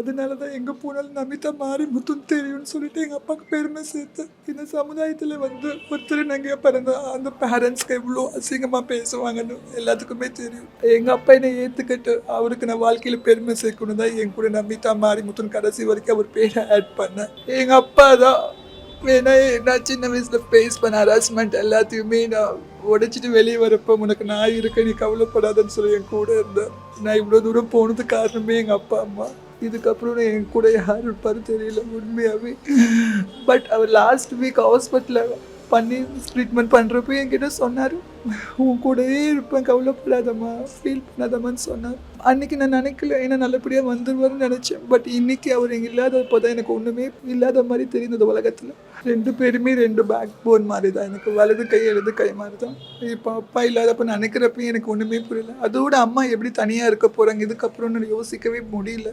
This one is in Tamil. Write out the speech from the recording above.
அதனால தான் எங்கே போனாலும் நமிதா மாறி முத்துன்னு தெரியும்னு சொல்லிட்டு எங்கள் அப்பாவுக்கு பெருமை சேர்த்தேன் இந்த சமுதாயத்தில் வந்து ஒருத்தர் நாங்கள் பிறந்த அந்த பேரண்ட்ஸ்க்கு எவ்வளோ அசிங்கமாக பேசுவாங்கன்னு எல்லாத்துக்குமே தெரியும். எங்கள் அப்பா என்னை ஏற்றுக்கிட்டு அவருக்கு நான் வாழ்க்கையில் பெருமை சேர்க்கணும் தான் என் கூட நமிதா மாறி முத்துன்னு கடைசி வரைக்கும் அவர் பேரை ஆட் பண்ணேன். எங்கள் அப்பா தான் வேணா நான் சின்ன வயசுல ஃபேஸ் பண்ண ஹராஸ்மெண்ட் எல்லாத்தையுமே நான் உடைச்சிட்டு வெளியே வரப்போ உனக்கு நான் இருக்க நீ கவலைப்படாதன்னு சொல்லி என் கூட இருந்தேன். நான் இவ்வளோ தூரம் போனது காரணமே எங்கள் அப்பா அம்மா. இதுக்கப்புறம் நான் என் கூட யார் இருப்பாரு தெரியல உண்மையாகவே பட் அவர் லாஸ்ட் வீக் ஹாஸ்பிட்டலில் பண்ணி ட்ரீட்மெண்ட் பண்ணுறப்போ என்கிட்ட சொன்னார். உன் கூடவே இருப்பேன் கவலைப்படாதம்மா. ஃபீல் பண்ணாதம்மான்னு சொன்னார். அன்னைக்கு நான் நினைக்கல ஏன்னா நல்லபடியாக வந்துருவாருன்னு நினச்சேன். பட் இன்னைக்கு அவர் இங்கே இல்லாதப்போ தான் எனக்கு ஒன்றுமே இல்லாத மாதிரி தெரிந்தது உலகத்தில். ரெண்டு பேருமே ரெண்டு பேக் போன் மாதிரி தான் எனக்கு வலது கை இடது கை மாதிரி தான் இப்போ அப்பா இல்லாதப்ப நினைக்கிறப்ப எனக்கு ஒன்றுமே புரியல. அதோட அம்மா எப்படி தனியாக இருக்க போகிறாங்க இதுக்கப்புறம்னு யோசிக்கவே முடியல.